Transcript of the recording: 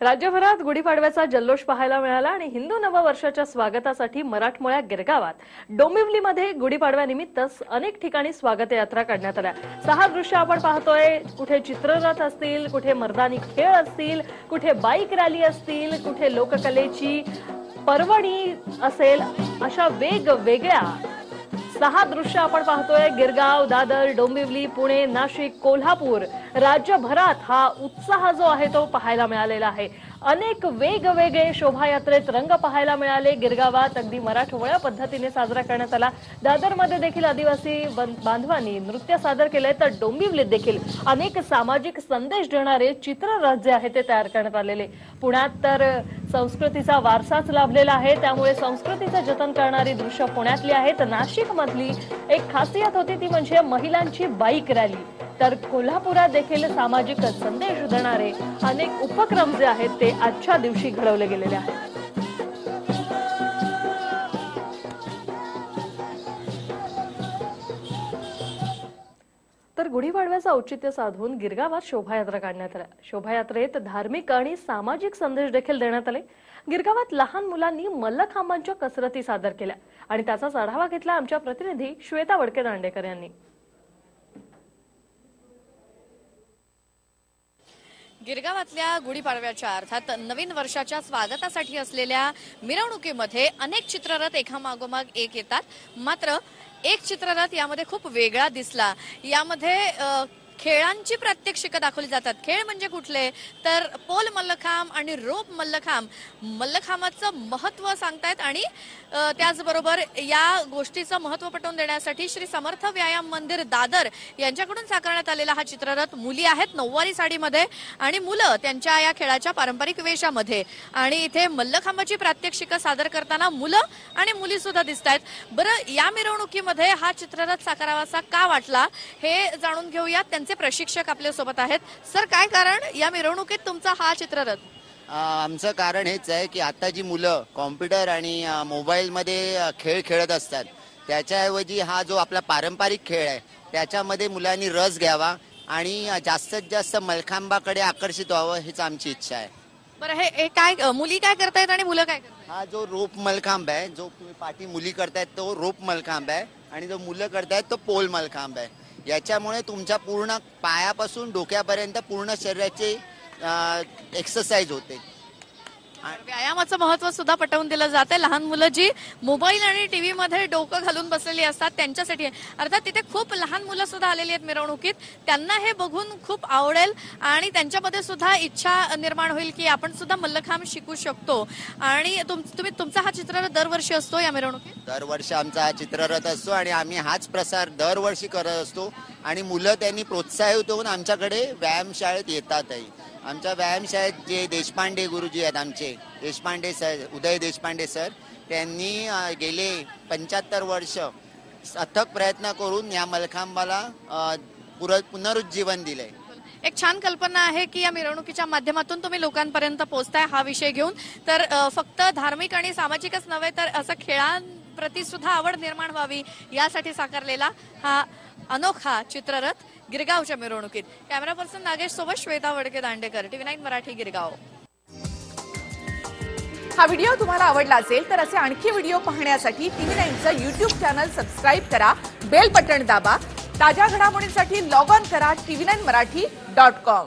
राज्यभरात गुढीपाडव्याचा जल्लोष पाहायला मिळाला आणि हिंदू नववर्षाच्या स्वागतासाठी मराठमोळ्या गिरगावात. डोंबिवलीमध्ये गुढीपाडव्यानिमित्त अनेक ठिकाणी स्वागत यात्रा काढण्यात आल्या. सहा दृश्य आपण पाहतोय. कुठे चित्ररथ असतील कुठे मर्दानी खेळ असतील कुठे बाईक रॅली असतील कुठे लोककलेची पर्वणी असेल अशा वेगवेगळ्या सहा दृश्य आपण पाहतोय. गिरगाव दादर डोंबिवली पुणे नाशिक कोल्हापूर. राज्यभरात हा उत्साह जो आहे तो पाहायला मिळालेला आहे. अनेक वेगवेगळे शोभायात्रेत रंग पाहायला मिळाले. गिरगावात अगदी मराठमोळ्या पद्धतीने साजरा करण्यात आला. दादरमध्ये देखील आदिवासी बांधवांनी नृत्य सादर केलंय. तर डोंबिवलीत देखील अनेक सामाजिक संदेश देणारे चित्ररथ जे आहे ते तयार करण्यात आलेले. पुण्यात तर संस्कृतीचा वारसाच लाभलेला आहे. त्यामुळे संस्कृतीचं जतन करणारी दृश्य पुण्यातली आहेत. नाशिकमधली एक खासियत होती ती म्हणजे महिलांची बाईक रॅली. तर कोल्हापुरात देखील सामाजिक संदेश देणारे अनेक उपक्रम जे आहेत ते आजच्या दिवशी घडवले गेलेले आहेत. तर गुढीपाडव्याचं औचित्य साधून गिरगावात शोभायात्रा काढण्यात आल्या. शोभायात्रेत धार्मिक आणि सामाजिक संदेश देखील देण्यात आले. गिरगावात लहान मुलांनी मल्लखांबांच्या कसरती सादर केल्या आणि त्याचाच आढावा घेतला आमच्या प्रतिनिधी श्वेता वडके दांडेकर यांनी. गिरगावातल्या गुढीपाडव्याच्या अर्थात नवीन वर्षाच्या स्वागतासाठी असलेल्या मिरवणुकीमध्ये अनेक चित्ररथ एकामागोमाग एक येतात. मात्र एक चित्ररथ यामध्ये खूप वेगळा दिसला. यामध्ये खेळांची प्रात्यक्षिकं दाखवली जातात. खेळ म्हणजे कुठले? तर पोल मल्लखांब आणि रोप मल्लखांब. मल्लखांबाचं महत्त्व सांगतायत आणि त्याचबरोबर या गोष्टीचं महत्त्व पटवून देण्यासाठी श्री समर्थ व्यायाम मंदिर दादर यांच्याकडून साकारण्यात आलेला हा चित्ररथ मुली आहेत नऊवारी साडीमध्ये आणि मुलं त्यांच्या या खेळाच्या पारंपरिक वेशामध्ये. आणि इथे मल्लखांबाची प्रात्यक्षिकं सादर करताना मुलं आणि मुली सुद्धा दिसत आहेत बरं या मिरवणुकीमध्ये हा चित्ररथ साकारावासा का वाटला? हे जाणून घेऊयात. त्यांचे प्रशिक्षक आपल्यासोबत आहेत. सर काय कारण? या मिरवणुकीत तुमचा हा चित्ररथ. आमचं कारण हेच आहे की आता जी मुलं कॉम्प्युटर आणि मोबाईलमध्ये खेळ खेळत असतात त्याच्याऐवजी हा जो आपला पारंपरिक खेळ आहे त्याच्यामध्ये मुलांनी रस घ्यावा आणि जास्तीत जास्त मलखांबाकडे आकर्षित व्हावं हीच आमची इच्छा आहे. बरं हे हे काय मुली काय करतायत आणि मुलं काय करतायत? हा जो रोप मलखांब आहे जो पाठी मुली करतायत तो रोप मलखांब आहे आणि जो मुलं करतायत तो पोल मलखांब आहे. याच्यामुळे तुमच्या पूर्ण पायापासून डोक्यापर्यंत पूर्ण शरीराची एक्सरसाइज होते. व्यायामाचं महत्त्व सुद्धा पटवून दिलं जाते लहान मुलं जी मोबाईल आणि टीव्ही मध्ये डोकं घालून बसलेली असतात त्यांच्यासाठी. आहे. अर्थात तिथे खूप लहान मुलं सुद्धा आलेली आहेत मिरवणुकीत. त्यांना हे बघून खूप आवडेल आणि त्यांच्यामध्ये सुद्धा इच्छा निर्माण होईल की आपण सुद्धा मल्लखांब शिकू शकतो. आणि तुम- तुम्ही तुमचा हा चित्ररथ दरवर्षी असतो या मिरवणुकीत? दरवर्षी आमचा हा चित्ररथ असतो आणि आम्ही हाच प्रसार दरवर्षी करत असतो. आणि मुलं त्यांनी प्रोत्साहित होऊन आमच्याकडे व्यायामशाळेत येतातही. आमच्या व्यायामशाळेत जे देशपांडे गुरुजी आहेत आमचे देशपांडे सर उदय देशपांडे सर त्यांनी गेले पंच्याहत्तर वर्ष अथक प्रयत्न करून या मलखांबाला पुर पुनरुज्जीवन दिले. एक छान कल्पना आहे की या मिरवणुकीच्या माध्यमातून तुम्ही लोकांपर्यंत पोहोचताय हा विषय घेऊन. तर फक्त धार्मिक आणि सामाजिकच नव्हे तर असं खेळांप्रती सुद्धा आवड निर्माण व्हावी यासाठी साकारलेला हा अनोखा चित्ररथ गिरगावच्या मिरवणुकीत. कॅमेरा पर्सन नागेश सोबत Shweta Vadke Dandekar. TV nine Marathi Girgaon. हा व्हिडिओ तुम्हाला आवडला असेल तर असे आणखी व्हिडिओ पाहण्यासाठी टीव्ही नाईनचं युट्यूब चॅनल सबस्क्राईब करा बेल बटन दाबा ताज्या घडामोडींसाठी लॉग ऑन करा TV nine Marathi dot com